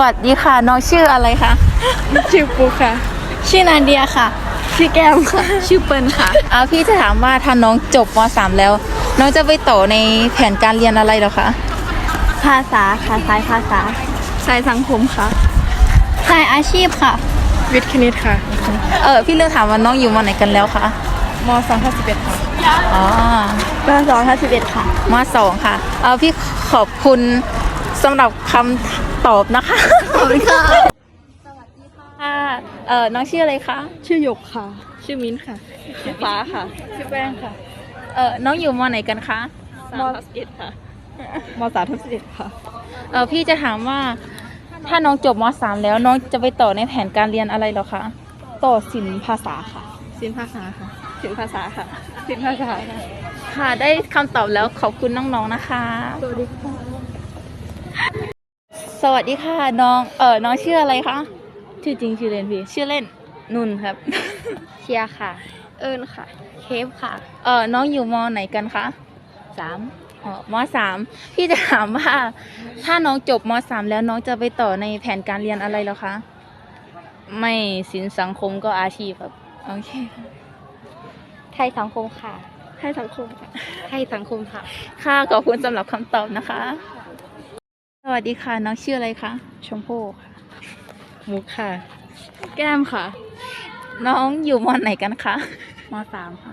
วัสดีค่ะ น้องชื่ออะไรคะ ชื่อปูค่ะ ชื่อนาเดียค่ะ ชื่อแก้มค่ะ ชื่อเปิ้ลค่ะอ่าพี่จะถามว่าถ้าน้องจบม .3 แล้ว น้องจะไปต่อในแผนการเรียนอะไรเหรอคะ ภาษาค่ะสายภาษา สายสังคมค่ะ สายอาชีพค่ะ วิทย์คณิตค่ะ เออพี่เลือกถามว่าน้องอยู่มไหนกันแล้วคะมสองทับสิบเอ็ดค่ะอ๋อมสองทับสิบเอ็ดค่ะมสองค่ะ เออพี่ขอบคุณ สำหรับคำตอบนะคะขอบคุณค่ะค่ะเออน้องชื่ออะไรคะชื่อหยกค่ะ ชื่อมิ้นค่ะ ชื่อฟ้าค่ะ ชื่อแป้งค่ะ เออน้องอยู่มไหนกันคะมทับสิบเอ็ดค่ะมสามทับสิบเอ็ดค่ะ เออพี่จะถามว่า ถ้าน้องจบม .3 แล้วน้องจะไปต่อในแผนการเรียนอะไรเหรอคะ ต่อสินภาษาค่ะสินภาษาค่ะสินภาษาค่ะสินภาษาค่ะ ค่ะได้คำตอบแล้วขอบคุณน้องๆนะคะ สวัสดีค่ะ สวัสดีค่ะน้องเออน้องชื่ออะไรคะชื่อจริงชื่อเล่นพี่ ชื่อเล่นนุ่นครับ เชียร์ค่ะ เอิญค่ะ เคฟค่ะ เออน้องอยู่มไหนกันคะสามอ๋อมสามพี่จะถามว่า ถ้าน้องจบมสามแล้วน้องจะไปต่อในแผนการเรียนอะไรแล้วคะไม่สินสังคมก็อาชีพครับโอเคค่ะไทยสังคมค่ะไทยสังคมค่ะไทยสังคมค่ะ ค่ะขอบคุณสำหรับคำตอบนะคะ สวัสดีค่ะ น้องชื่ออะไรคะ ชมพู่ค่ะ มุกค่ะ แก้มค่ะ น้องอยู่มไหนกันคะ มสามค่ะ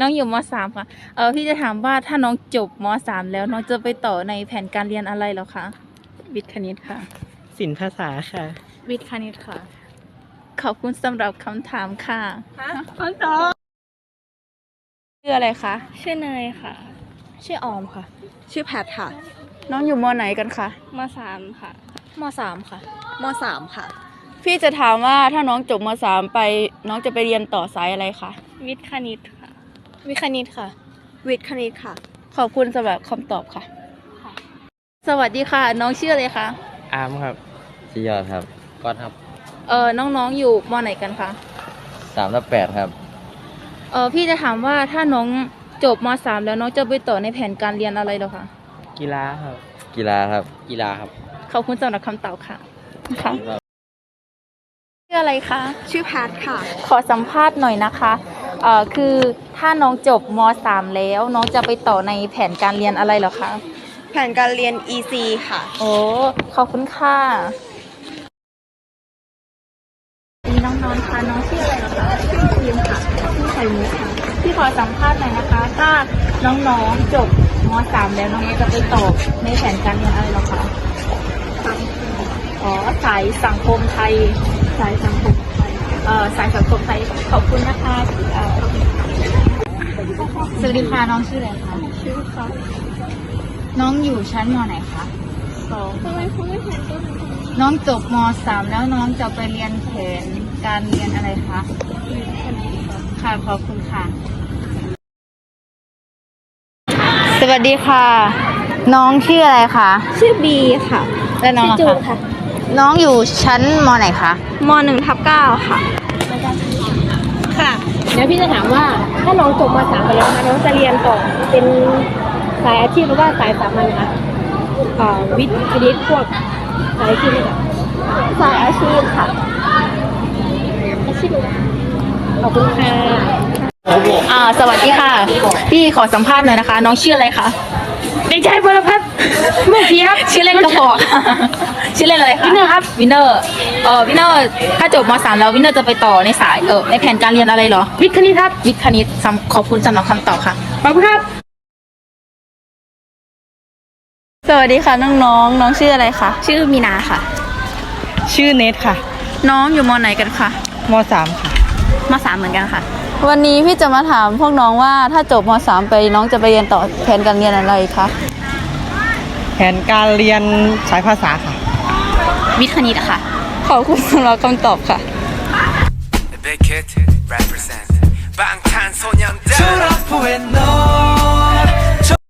น้องอยู่มสามค่ะ เออพี่จะถามว่าถ้าน้องจบมสามแล้วน้องจะไปต่อในแผนการเรียนอะไรแล้วคะ วิทย์คณิตค่ะสินภาษาค่ะ วิทย์คณิตค่ะ ขอบคุณสำหรับคำถามค่ะอันต่อชื่ออะไรคะ ชื่อเนยค่ะ ชื่อออมค่ะ ชื่อแพทค่ะ น้องอยู่มไหนกันคะมสามค่ะมสามค่ะมสามค่ะ พี่จะถามว่าถ้าน้องจบมสามไป น้องจะไปเรียนต่อสายอะไรคะวิทย์คณิตค่ะ วิทย์คณิตค่ะ วิทย์คณิตค่ะ ขอบคุณสำหรับคำตอบค่ะ สวัสดีค่ะ น้องชื่ออะไรคะอาร์มครับชื่อยอดครับก้อนครับเออน้องๆอยู่มไหนกันคะสามทับแปดครับเออพี่จะถามว่าถ้าน้องจบมสามแล้วน้องจะไปต่อในแผนการเรียนอะไรเหรอคะ กีฬาครับ กีฬาครับ กีฬาครับ ขอบคุณสำหรับคำตอบค่ะค่ะชื่ออะไรคะ ชื่อแพทค่ะ ขอสัมภาษณ์หน่อยนะคะเอ่อคือถ้าน้องจบมสามแล้ว น้องจะไปต่อในแผนการเรียนอะไรเหรอคะ แผนการเรียน EC ค่ะ โอ้ขอบคุณค่ะมีน้องๆค่ะน้องชื่ออะไรเหรอคะชื่อทีมค่ะชื่อไข่มุกค่ะพี่ขอสัมภาษณ์หน่อยนะคะ ถ้าน้องๆจบ มสามแล้วน้องจะไปต่อในแผนการเรียนอะไรหรอคะอ๋อสายสังคมไทย สายสังคมไทยเอ่อสายสังคมไทยขอบคุณนะคะสวัสดีค่ะน้องชื่ออะไรคะชื่อค่ะน้องอยู่ชั้นมไหนคะสองทำไมคุณไม่เห็นต้นน้องจบมสามแล้วน้องจะไปเรียนแผนการเรียนอะไรคะค่ะขอบคุณค่ะ วัสดีค่ะ น้องชื่ออะไรคะชื่อบีค่ะและน้องชื่อล่ะจูนค่ะน้องอยู่ชั้นมไหนคะมหนึ่งทับเก้าค่ะค่ะเดี๋ยวพี่จะถามว่าถ้าน้องจบมสามไปแล้วนะน้องจะเรียนต่อเป็นสายอาชีพหรือว่าสายสามัญคะเอ่อวิทย์คณิตพวกสายอาชีพนี่ค่ะสายอาชีพค่ะอาชีพขอบคุณค่ะ อ่าสวัสดีค่ะ พี่ขอสัมภาษณ์หน่อยนะคะ น้องชื่ออะไรคะเด็กชายพลพัฒน์เมื่อกี้ครับชื่อเล่นกระพอชื่อเล่นอะไรคะวินเนอร์ครับวินเนอร์เออวินเนอร์ถ้าจบมสามแล้ววินเนอร์จะไปต่อในสายเออในแผนการเรียนอะไรเหรอ วิทย์คณิตครับวิทย์คณิตสำขอบคุณสำหรับคำตอบค่ะ ขอบคุณครับ สวัสดีค่ะน้องน้องๆน้องชื่ออะไรคะชื่อมีนาค่ะ ชื่อเนทค่ะน้องอยู่มไหนกันคะมสามค่ะมสามเหมือนกันค่ะ วันนี้พี่จะมาถามพวกน้องว่าถ้าจบม .3 ไปน้องจะไปเรียนต่อแผนการเรียนอะไรคะ แผนการเรียนสายภาษาค่ะ วิทย์คณิตอะค่ะ ขอบคุณสำหรับคำตอบค่ะ Big Kid represent 방탄소년단 졸업 후에 넌